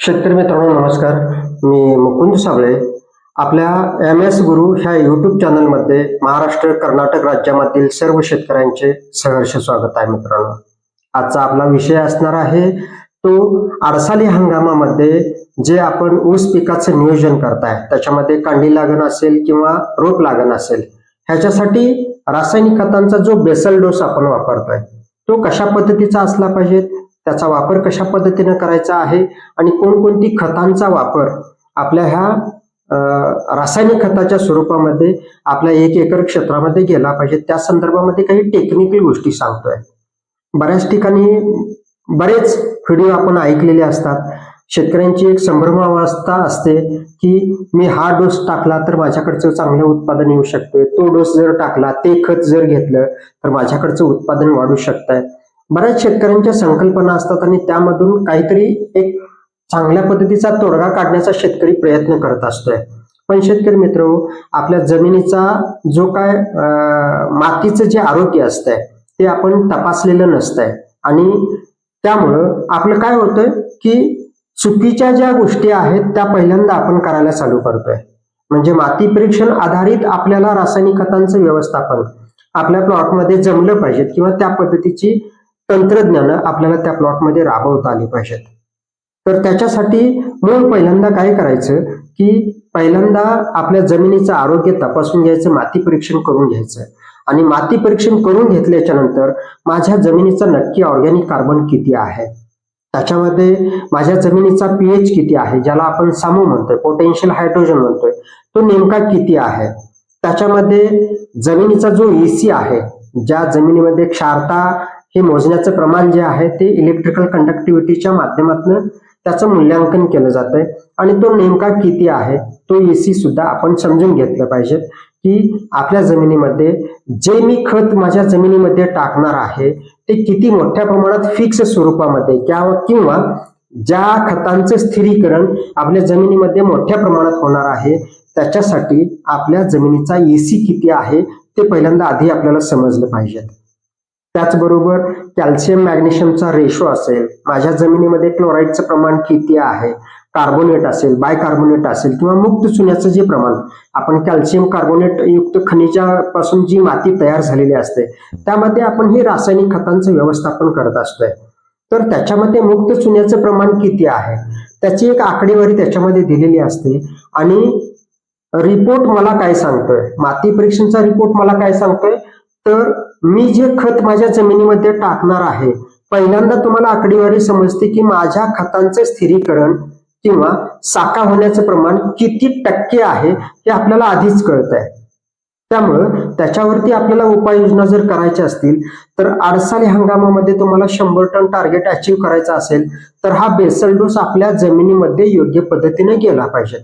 शेतकरी मित्रांनो नमस्कार. मी मुकुंद साबळे. आपल्या एम एस गुरु ह्या युट्यूब चॅनलमध्ये महाराष्ट्र कर्नाटक राज्यामधील सर्व शेतकऱ्यांचे सहर्ष स्वागत आहे मित्रांनो. आजचा आपला विषय असणार आहे तो आडसाली हंगामामध्ये जे आपण ऊस पिकाचं नियोजन करताय त्याच्यामध्ये कांडी लागण असेल किंवा रोप लागण असेल ह्याच्यासाठी रासायनिक खतांचा जो बेसल डोस आपण वापरतोय तो कशा पद्धतीचा असला पाहिजे? त्याचा वापर कशा पद्धतीने करायचा आहे आणि कोणकोणती खतांचा वापर आपल्या ह्या रासायनिक खताच्या स्वरूपामध्ये आपल्या एक एकर क्षेत्रामध्ये गेला पाहिजे त्या संदर्भामध्ये काही टेक्निकल गोष्टी सांगतोय. बऱ्याच ठिकाणी बरेच व्हिडिओ आपण ऐकलेले असतात. शेतकऱ्यांची एक संभ्रमावस्था असते की मी हा डोस टाकला तर माझ्याकडचं चांगलं उत्पादन येऊ शकतोय. तो डोस जर टाकला ते खत जर घेतलं तर माझ्याकडचं उत्पादन वाढू शकतंय. बऱ्याच शेतकऱ्यांच्या संकल्पना असतात आणि त्यामधून काहीतरी एक चांगल्या पद्धतीचा तोडगा काढण्याचा शेतकरी प्रयत्न करत असतोय. पण शेतकरी मित्र आपल्या जमिनीचा जो काय मातीचं जे आरोग्य असतंय ते आपण तपासलेलं नसतंय. आणि त्यामुळं आपलं काय होतंय की चुकीच्या ज्या गोष्टी आहेत त्या पहिल्यांदा आपण करायला चालू करतोय. म्हणजे माती परीक्षण आधारित आपल्याला रासायनिक खतांचं व्यवस्थापन आपल्या प्लॉटमध्ये जमलं पाहिजेत किंवा त्या पद्धतीची तंत्रज्ञान आपल्याला त्या प्लॉटमध्ये राबवता आली पाहिजेत. तर त्याच्यासाठी मूळ पहिल्यांदा काय करायचं की पहिल्यांदा आपल्या जमिनीचं आरोग्य तपासून घ्यायचं माती परीक्षण करून घ्यायचं. आणि माती परीक्षण करून घेतल्याच्या नंतर माझ्या जमिनीचा नक्की ऑर्गॅनिक कार्बन किती आहे? त्याच्यामध्ये माझ्या जमिनीचा पीएच किती आहे? ज्याला आपण सामू म्हणतोय पोटेन्शियल हायड्रोजन म्हणतोय तो नेमका किती आहे? त्याच्यामध्ये जमिनीचा जो एसी आहे ज्या जमिनीमध्ये क्षारता हे मोजण्याचं प्रमाण जे आहे ते इलेक्ट्रिकल कंडक्टिव्हिटीच्या माध्यमातून त्याचं मूल्यांकन केलं जातंय. आणि तो नेमका किती आहे तो एसी सुद्धा आपण समजून घेतलं पाहिजे की आपल्या जमिनीमध्ये जे मी खत माझ्या जमिनीमध्ये टाकणार आहे ते किती मोठ्या प्रमाणात फिक्स स्वरूपामध्ये किंवा किंवा ज्या खतांचं स्थिरीकरण आपल्या जमिनीमध्ये मोठ्या प्रमाणात होणार आहे त्याच्यासाठी आपल्या जमिनीचा एसी किती आहे ते पहिल्यांदा आधी आपल्याला समजलं पाहिजे. त्याचबरोबर कॅल्शियम मॅग्नेशियमचा रेशो असेल माझ्या जमिनीमध्ये क्लोराईडचं प्रमाण किती आहे कार्बोनेट असेल बायकार्बोनेट असेल किंवा मुक्त चुन्याचं जे प्रमाण आपण कॅल्शियम कार्बोनेट युक्त खनिजापासून जी माती तयार झालेली असते त्यामध्ये आपण हे रासायनिक खतांचं व्यवस्थापन करत असतोय. तर त्याच्यामध्ये मुक्त चुन्याचं प्रमाण किती आहे? त्याची एक आकडेवारी त्याच्यामध्ये दिलेली असते. आणि रिपोर्ट मला काय सांगतोय? माती परीक्षणचा रिपोर्ट मला काय सांगतोय? तर मी जे खत माझ्या जमिनीमध्ये टाकणार आहे पहिल्यांदा तुम्हाला आकडेवारी समजते की माझ्या खतांचं स्थिरीकरण किंवा साका होण्याचं प्रमाण किती टक्के आहे हे आपल्याला आधीच कळत आहे त्यामुळं त्याच्यावरती आपल्याला उपाययोजना जर करायच्या असतील तर आडसाली हंगामामध्ये तुम्हाला शंभर टन टार्गेट अचीव करायचा असेल तर हा बेसल डोस आपल्या जमिनीमध्ये योग्य पद्धतीने गेला पाहिजे.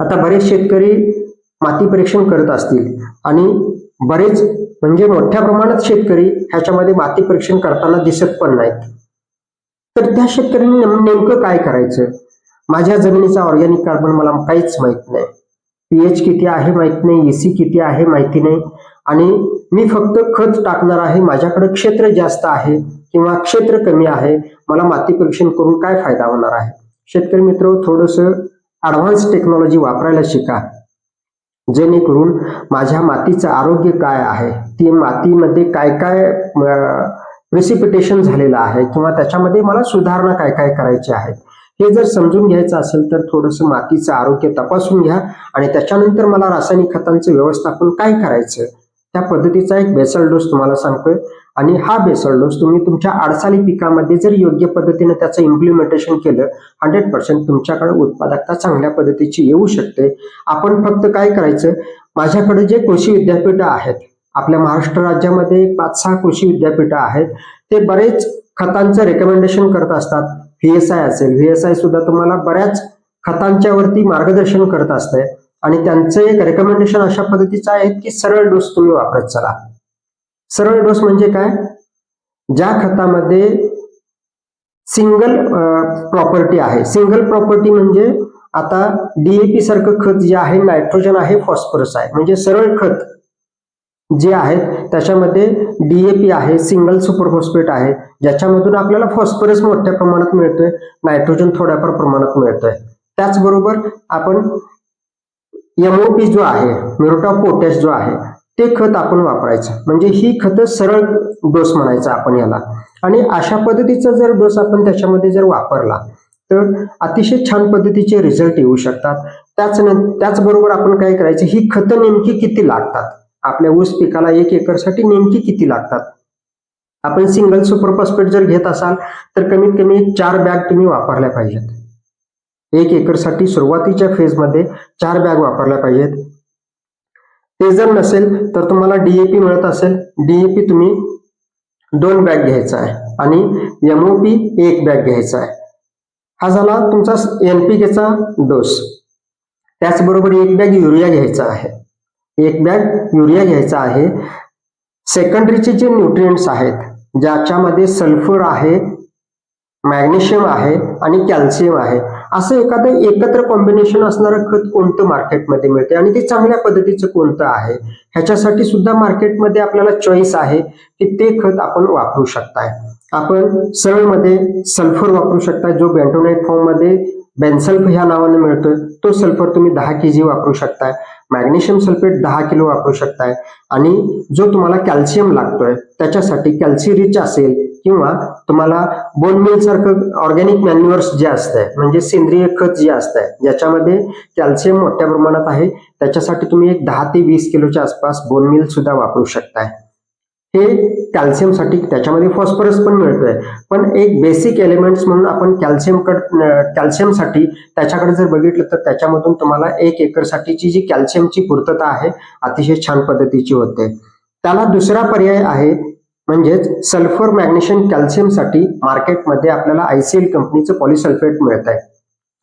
आता बरेच शेतकरी माती परीक्षण करत असतील आणि बरेच म्हणजे मोठ्या प्रमाणात शेतकरी ह्याच्यामध्ये माती परीक्षण करताना दिसत पण नाहीत. तर त्या शेतकऱ्यांनी नेमकं काय करायचं? माझ्या जमिनीचा ऑर्गॅनिक कार्बन मला काहीच माहीत नाही. पीएच किती आहे माहीत नाही एसी किती आहे माहिती नाही. आणि मी फक्त खत टाकणार आहे माझ्याकडे क्षेत्र जास्त आहे किंवा क्षेत्र कमी आहे मला माती परीक्षण करून काय फायदा होणार आहे? शेतकरी मित्र थोडस ऍडव्हान्स टेक्नॉलॉजी वापरायला शिका. जेणेकरून माझ्या मातीचं आरोग्य काय आहे? ती मातीमध्ये काय काय प्रेसिपिटेशन झालेलं आहे? किंवा त्याच्यामध्ये मला सुधारणा काय काय करायची आहे? हे जर समजून घ्यायचं असेल तर थोडंसं मातीचं आरोग्य तपासून घ्या आणि त्याच्यानंतर मला रासायनिक खतांचं व्यवस्थापन काय करायचं? त्या पद्धतीचा एक बेसल डोस तुम्हाला सांगतोय. आणि हा बेसल डोस तुम्ही तुमच्या आडसाली पिकामध्ये जर योग्य पद्धतीने त्याचं इम्प्लिमेंटेशन केलं हंड्रेड पर्सेंट तुमच्याकडे उत्पादकता चांगल्या पद्धतीची येऊ शकते. आपण फक्त काय करायचं माझ्याकडे जे कृषी विद्यापीठ आहेत आपल्या महाराष्ट्र राज्यामध्ये पाच सहा कृषी विद्यापीठ आहेत ते बरेच खतांचं रेकमेंडेशन करत असतात. व्हीएसआय असेल व्हीएसआय सुद्धा तुम्हाला बऱ्याच खतांच्यावरती मार्गदर्शन करत असते आणि त्यांचं एक रेकमेंडेशन अशा पद्धतीचं आहे की सरळ डोस तुम्ही वापरत चला. सरळ डोस म्हणजे काय? ज्या खतामध्ये सिंगल प्रॉपर्टी आहे. सिंगल प्रॉपर्टी म्हणजे आता डीएपी सारखं खत जे आहे नायट्रोजन आहे फॉस्फरस आहे. म्हणजे सरळ खत जे आहेत त्याच्यामध्ये डीएपी आहे सिंगल सुपरफॉस्फेट आहे. ज्याच्यामधून आपल्याला फॉस्फरस मोठ्या प्रमाणात मिळतोय नायट्रोजन थोड्याफार प्रमाणात मिळतोय. त्याचबरोबर आपण एमओपी जो आहे म्युरोटा ऑफ पोटॅश जो आहे ते खत आपण वापरायचं. म्हणजे ही खतं सरळ डोस म्हणायचं आपण याला. आणि अशा पद्धतीचा जर डोस आपण त्याच्यामध्ये जर वापरला तर अतिशय छान पद्धतीचे रिझल्ट येऊ शकतात. त्याच त्याचबरोबर आपण काय करायचं ही खतं नेमकी किती लागतात? आपल्या ऊस पिकाला एक एकरसाठी नेमकी किती लागतात? आपण सिंगल सुपर फॉस्फेट जर घेत असाल तर कमीत कमी चार बॅग तुम्ही वापरल्या पाहिजेत. एक एकरसाठी सुरुवातीच्या फेजमध्ये चार बॅग वापरल्या पाहिजेत. ते जर नसेल तर तुम्हाला डीएपी मिळत असेल. डीएपी तुम्ही दोन बॅग घ्यायचा आहे आणि एमओपी एक बॅग घ्यायचा आहे. हा झाला तुमचा एनपीकेचा डोस. त्याचबरोबर एक बॅग युरिया घ्यायचा आहे. एक बॅग युरिया घ्यायचा आहे. सेकंडरीचे जे न्यूट्रिएंट्स आहेत ज्याच्यामध्ये सल्फर आहे मॅग्नेशियम आहे आणि कॅल्शियम आहे असं एखादं एकत्र कॉम्बिनेशन असणारं खत कोणतं मार्केटमध्ये मिळते आणि ते चांगल्या पद्धतीचं कोणतं आहे? ह्याच्यासाठी सुद्धा मार्केटमध्ये आपल्याला चॉईस आहे की ते खत आपण वापरू शकताय. आपण सरळमध्ये सल्फर वापरू शकता जो बँटोनाईट फॉर्ममध्ये बेन्सल्फ ह्या नावाने मिळतोय. तो सल्फर तुम्ही दहा के जी वापरू शकताय. मॅग्नेशियम सल्फेट दहा किलो वापरू शकताय. आणि जो तुम्हाला कॅल्शियम लागतोय त्याच्यासाठी कॅल्सी रिच असेल किंवा तुम्हाला बोन मिल सारखं ऑर्गॅनिक मॅन्युअर्स जे असतंय म्हणजे सेंद्रिय खत जे असतंय ज्याच्यामध्ये कॅल्शियम मोठ्या प्रमाणात आहे त्याच्यासाठी तुम्ही एक दहा ते वीस किलोच्या आसपास बोनमिल सुद्धा वापरू शकताय. हे कॅल्शियमसाठी त्याच्यामध्ये फॉस्फरस पण मिळतोय. पण एक बेसिक एलिमेंट्स म्हणून आपण कॅल्शियम कॅल्शियमसाठी त्याच्याकडे जर बघितलं तर त्याच्यामधून तुम्हाला एक एकरसाठीची जी कॅल्शियमची पूर्तता आहे अतिशय छान पद्धतीची होते. त्याला दुसरा पर्याय आहे म्हणजेच सल्फर मॅग्नेशियम कॅल्शियमसाठी मार्केटमध्ये आपल्याला आयसीएल कंपनीचं पॉलिसल्फेट मिळत आहे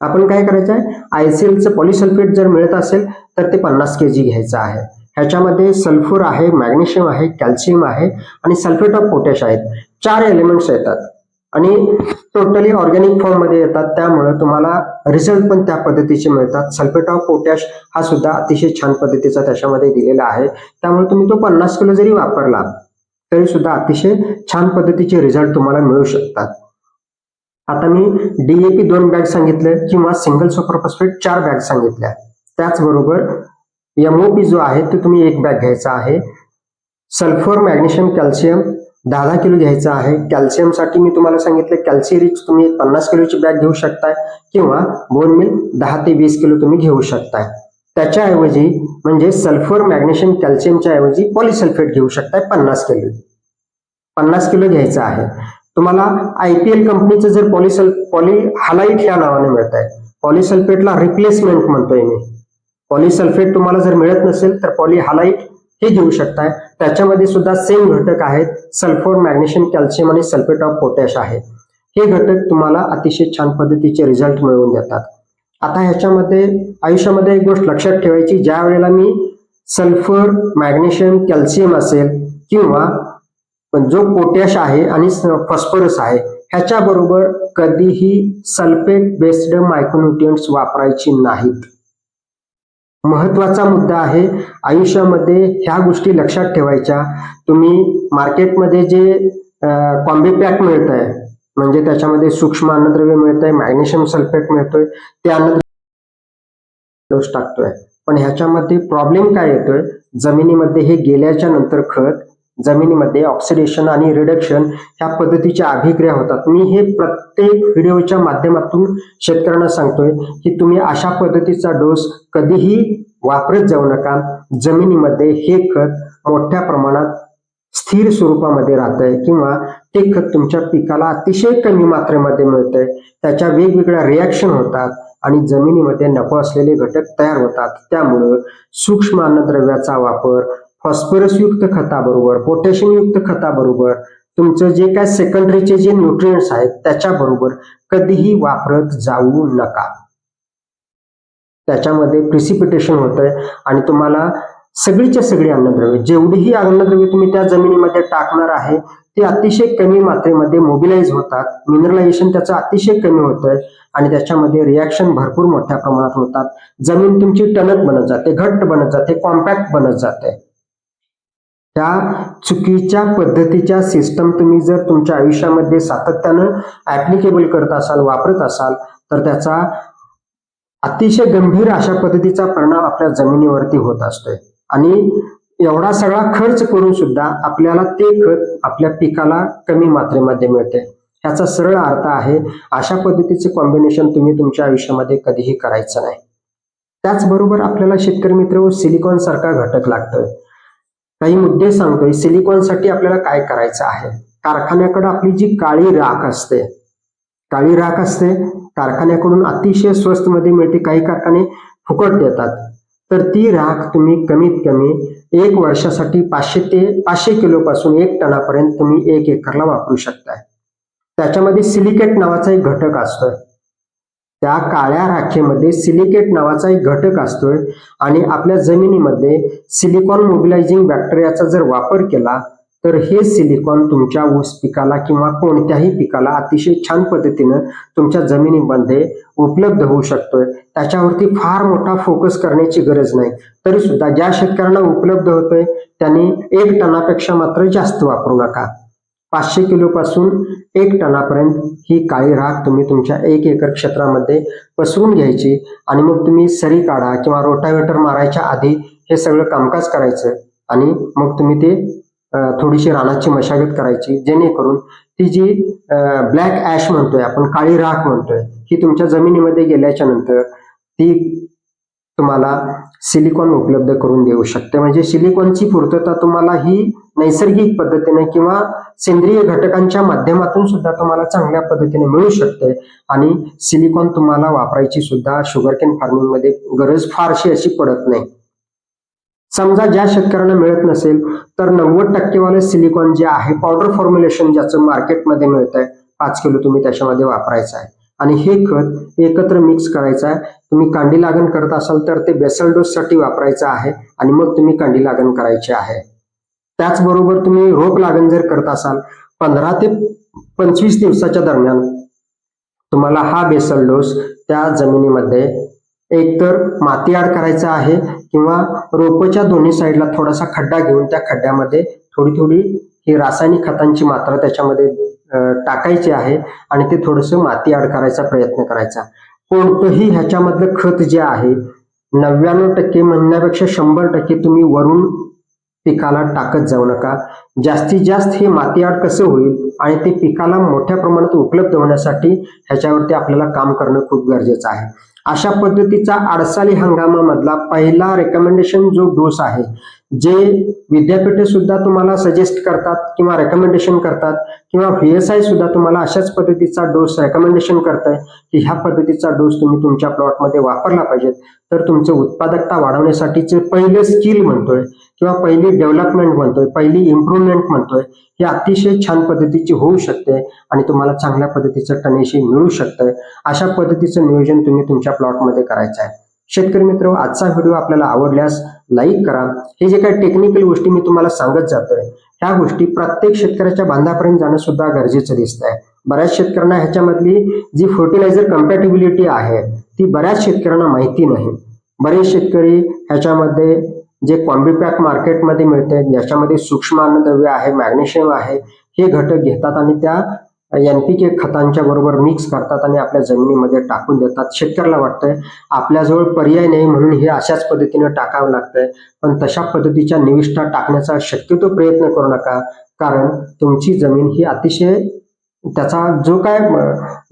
आपण काय करायचं आहे आयसीएलचं पॉलिसल्फेट जर मिळत असेल तर ते पन्नास के जी घ्यायचं आहे. ह्याच्यामध्ये सल्फर आहे मॅग्नेशियम आहे कॅल्शियम आहे आणि सल्फेट ऑफ पोटॅश आहेत. चार एलिमेंट्स येतात. आणि टोटली ऑर्गॅनिक फॉर्ममध्ये येतात. त्यामुळे तुम्हाला रिझल्ट पण त्या पद्धतीचे मिळतात. सल्फेट ऑफ पोटॅश हा सुद्धा अतिशय छान पद्धतीचा त्याच्यामध्ये दिलेला आहे. त्यामुळे तुम्ही तो पन्नास किलो जरी वापरला तरी सुद्धा अतिशय छान पद्धतीचे रिझल्ट तुम्हाला मिळू शकतात. आता मी डीएपी दोन बॅग सांगितले किंवा सिंगल सुपर फॉस्फेट चार बॅग सांगितल्या. त्याचबरोबर एमओपी जो आहे तो तुम्ही एक बॅग घ्यायचा आहे. सल्फर मॅग्नेशियम कॅल्शियम दहा दहा किलो घ्यायचा आहे. कॅल्शियमसाठी मी तुम्हाला सांगितलं कॅल्सी तुम्ही एक पन्नास किलोची बॅग घेऊ शकताय किंवा बोन मिल दहा ते वीस किलो तुम्ही घेऊ शकताय. त्याच्याऐवजी म्हणजे सल्फर मॅग्नेशियम कॅल्शियमच्या ऐवजी पॉलिसल्फेट घेऊ शकताय पन्नास किलो. पन्नास किलो घ्यायचं आहे. तुम्हाला आयपीएल कंपनीचं जर पॉलिसल पॉली हालाईट ह्या नावाने मिळत आहे पॉलिसल्फेटला रिप्लेसमेंट म्हणतोय मी. पॉलिसल्फेट तुम्हाला जर मिळत नसेल तर पॉलिहालाईट हे घेऊ शकताय. त्याच्यामध्ये सुद्धा सेम घटक आहेत सल्फर मॅग्नेशियम कॅल्शियम आणि सल्फेट ऑफ पोटॅश आहे. हे घटक तुम्हाला अतिशय छान पद्धतीचे रिझल्ट मिळवून देतात. आता ह्याच्यामध्ये आयुष्यामध्ये एक गोष्ट लक्षात ठेवायची ज्या वेळेला मी सल्फर मॅग्नेशियम कॅल्शियम असेल किंवा जो पोटॅश आहे आणि फॉस्फरस आहे ह्याच्या बरोबर कधीही सल्फेट बेस्ड मायक्रोन्युट्रियंट्स वापरायची नाहीत. महत्त्वाचा मुद्दा आहे आयुष्यामध्ये ह्या गोष्टी लक्षात ठेवायच्या. तुम्ही मार्केटमध्ये जे कॉम्बे पॅक मिळत आहे म्हणजे त्याच्यामध्ये सूक्ष्म अन्नद्रव्य मिळत आहे मॅग्नेशियम सल्फेट मिळतोय ते अन्नद्रव्य डोस टाकतोय. पण ह्याच्यामध्ये प्रॉब्लेम काय येतोय? जमिनीमध्ये हे गेल्याच्यानंतर खत जमिनीमध्ये ऑक्सिडेशन आणि रिडक्शन ह्या पद्धतीच्या अभिक्रिया होतात. मी हे प्रत्येक व्हिडिओच्या माध्यमातून शेतकऱ्यांना सांगतोय की तुम्ही अशा पद्धतीचा डोस कधीही वापरत जाऊ नका. जमिनीमध्ये हे खत मोठ्या प्रमाणात स्थिर स्वरूपामध्ये राहत आहे किंवा ते खत तुमच्या पिकाला अतिशय कमी मात्रेमध्ये मिळतंय. त्याच्या वेगवेगळ्या रिॲक्शन होतात आणि जमिनीमध्ये नको असलेले घटक तयार होतात. त्यामुळं सूक्ष्म अन्नद्रव्याचा वापर फॉस्फरस युक्त खताबरोबर पोटॅशियमयुक्त खताबरोबर तुमचं जे काय सेकंडरीचे जे न्यूट्रिएंट्स आहेत त्याच्याबरोबर कधीही वापरत जाऊ नका. त्याच्यामध्ये प्रिसिपिटेशन होतंय आणि तुम्हाला सगळीच्या सगळी अन्नद्रव्य जेवढीही अन्नद्रव्य तुम्ही त्या जमिनीमध्ये टाकणार आहे ते अतिशय कमी मात्रेमध्ये मोबिलाइज होतात. मिनरलायझेशन त्याचं अतिशय कमी होतंय आणि त्याच्यामध्ये रिॲक्शन भरपूर मोठ्या प्रमाणात होतात. जमीन तुमची टणक बनत जाते घट्ट बनत जाते कॉम्पॅक्ट बनत जाते. ह्या चुकीच्या पद्धतीच्या सिस्टम तुम्ही जर तुमच्या आयुष्यामध्ये सातत्यानं ऍप्लिकेबल करत असाल वापरत असाल तर त्याचा अतिशय गंभीर अशा पद्धतीचा परिणाम आपल्या जमिनीवरती होत असतोय. आणि एवढा सगळा खर्च करून सुद्धा आपल्याला ते खत आपल्या पिकाला कमी मात्रेमध्ये मिळते. ह्याचा सरळ अर्थ आहे अशा पद्धतीचे कॉम्बिनेशन तुम्ही तुमच्या आयुष्यामध्ये कधीही करायचं नाही. त्याचबरोबर आपल्याला शेतकरी मित्र हो, सिलिकॉन सारखा घटक लागतोय. काही मुद्दे सांगतोय. सिलिकॉनसाठी आपल्याला काय करायचं आहे? कारखान्याकडे आपली जी काळी राख असते काळी राख असते कारखान्याकडून अतिशय स्वस्त मध्ये मिळते काही कारखाने फुकट देतात. तर ती राख तुम्ही कमीत कमी एक वर्षासाठी पाचशे ते पाचशे किलो पासून एक टनापर्यंत तुम्ही एक एकरला वापरू शकताय. त्याच्यामध्ये सिलिकेट नावाचा एक घटक असतोय. त्या काळ्या राखेमध्ये सिलिकेट नावाचा एक घटक असतोय आणि आपल्या जमिनीमध्ये सिलिकॉन मोबिलायझिंग बॅक्टेरियाचा जर वापर केला तर हे सिलिकॉन तुमच्या ऊस पिकाला किंवा कोणत्याही पिकाला अतिशय छान पद्धतीनं तुमच्या जमिनीमध्ये उपलब्ध होऊ शकतोय. त्याच्यावरती फार मोठा फोकस करण्याची गरज नाही. तरी सुद्धा ज्या शेतकऱ्यांना उपलब्ध होतोय त्यांनी एक टनापेक्षा मात्र जास्त वापरू नका. पाचशे किलोपासून एक टनापर्यंत ही काळी राख तुम्ही तुमच्या एक एकर क्षेत्रामध्ये पसरून घ्यायची आणि मग तुम्ही सरी काढा किंवा रोटावेटर मारायच्या आधी हे सगळं कामकाज करायचं आणि मग तुम्ही ते थोडीशी रानाची मशागत करायची जेणेकरून ती जी ब्लॅक ॲश म्हणतोय आपण काळी राख म्हणतोय ही तुमच्या जमिनीमध्ये गेल्याच्यानंतर ती तुम्हाला सिलिकॉन उपलब्ध करून देऊ शकते. म्हणजे सिलिकॉनची पूर्तता तुम्हाला ही नैसर्गिक पद्धतीने किंवा सेंद्रिय घटकांच्या माध्यमातून सुद्धा तुम्हाला चांगल्या पद्धतीने मिळू शकते. आणि सिलिकॉन तुम्हाला वापरायची सुद्धा शुगरकेन फार्मिंगमध्ये गरज फारशी अशी पडत नाही. समजा ज्या शेतकऱ्यांना मिळत नसेल तर नव्वद टक्केवाले सिलिकॉन जे आहे पावडर फॉर्म्युलेशन ज्याचं मार्केटमध्ये मिळत आहे पाच किलो तुम्ही त्याच्यामध्ये वापरायचं आहे. आणि हे खत एकत्र मिक्स करायचं आहे. तुम्ही कांडी लागण करत असाल तर ते बेसल डोस साठी वापरायचं आहे आणि मग तुम्ही कांडी लागण करायची आहे. त्याचबरोबर तुम्ही रोप लागण जर करत असाल पंधरा ते पंचवीस दिवसाच्या दरम्यान तुम्हाला हा बेसल डोस त्या जमिनीमध्ये एकतर माती आड करायचा आहे किंवा रोपच्या दोन्ही साईडला थोडासा खड्डा घेऊन त्या खड्ड्यामध्ये थोडी थोडी ही रासायनिक खतांची मात्रा त्याच्यामध्ये टाकायचे आहे आणि ते थोडंसं माती आड करायचा प्रयत्न करायचा. कोणतंही ह्याच्यामधलं खत जे आहे नव्याण्णव टक्के म्हणण्यापेक्षा शंभर टक्के तुम्ही वरून पिकाला टाकत जाऊ नका. जास्तीत जास्त हे माती आड कसं होईल आणि ते पिकाला मोठ्या प्रमाणात उपलब्ध होण्यासाठी ह्याच्यावरती आपल्याला काम करणं खूप गरजेचं आहे. अशा पद्धतीचा आडसाली हंगामामधला पहिला रेकमेंडेशन जो डोस आहे जे विद्यापीठे सुद्धा तुम्हाला सजेस्ट करतात किंवा रेकमेंडेशन करतात किंवा व्हीएसआय सुद्धा तुम्हाला अशाच पद्धतीचा डोस रेकमेंडेशन करताय की ह्या पद्धतीचा डोस तुम्ही तुमच्या प्लॉटमध्ये वापरला पाहिजेत. तर तुमचं उत्पादकता वाढवण्यासाठीचे पहिले स्किल म्हणतोय. किंवा पहिली डेव्हलपमेंट म्हणतोय पहिली इम्प्रुव्हमेंट म्हणतोय हे अतिशय छान पद्धतीची होऊ शकते आणि तुम्हाला चांगल्या पद्धतीचं टनेशी मिळू शकतंय अशा पद्धतीचं नियोजन तुम्ही तुमच्या प्लॉटमध्ये करायचं आहे. शेतकरी मित्र आजचा व्हिडिओ आपल्याला आवडल्यास लाईक करा. हे जे काही टेक्निकल गोष्टी मी तुम्हाला सांगत जातोय ह्या गोष्टी प्रत्येक शेतकऱ्याच्या बांधापर्यंत जाणं सुद्धा गरजेचं दिसत आहे बऱ्याच शेतकऱ्यांना ह्याच्यामधली जी फर्टिलायझर कम्पॅटिबिलिटी आहे ती बऱ्याच शेतकऱ्यांना माहिती नाही. बरेच शेतकरी ह्याच्यामध्ये जे कॉम्बिपॅक मार्केटमध्ये मिळते ज्याच्यामध्ये सूक्ष्म अन्नद्रव्य आहे मॅग्नेशियम आहे हे घटक घेतात आणि त्या एनपीके खतांच्या बरोबर मिक्स करतात आणि आपल्या जमिनीमध्ये टाकून देतात. शेतकऱ्याला वाटतंय आपल्याजवळ पर्याय नाही म्हणून हे अशाच पद्धतीने टाकावं लागतंय. पण तशा पद्धतीच्या निविष्ठा टाकण्याचा शक्यतो प्रयत्न करू नका कारण तुमची जमीन ही अतिशय त्याचा जो काय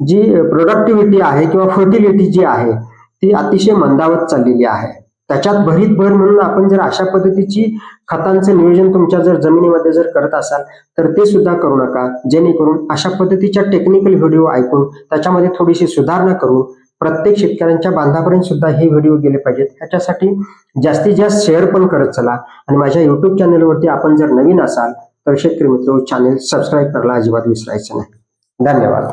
जी प्रोडक्टिव्हिटी आहे किंवा फर्टिलिटी जी आहे ती अतिशय मंदावत चाललेली आहे. त्याच्यात भरीत भर म्हणून आपण जर अशा पद्धतीची खतांचं नियोजन तुमच्या जर जमिनीमध्ये जर करत असाल तर ते सुद्धा करू नका. जेणेकरून अशा पद्धतीच्या टेक्निकल व्हिडिओ ऐकून त्याच्यामध्ये थोडीशी सुधारणा करून प्रत्येक शेतकऱ्यांच्या बांधापर्यंत सुद्धा हे व्हिडिओ गेले पाहिजेत. ह्याच्यासाठी जास्तीत जास्त शेअर पण करत चला. आणि माझ्या युट्यूब चॅनलवरती आपण जर नवीन असाल तर शेतकरी मित्र चॅनेल सबस्क्राईब करायला अजिबात विसरायचं नाही. धन्यवाद.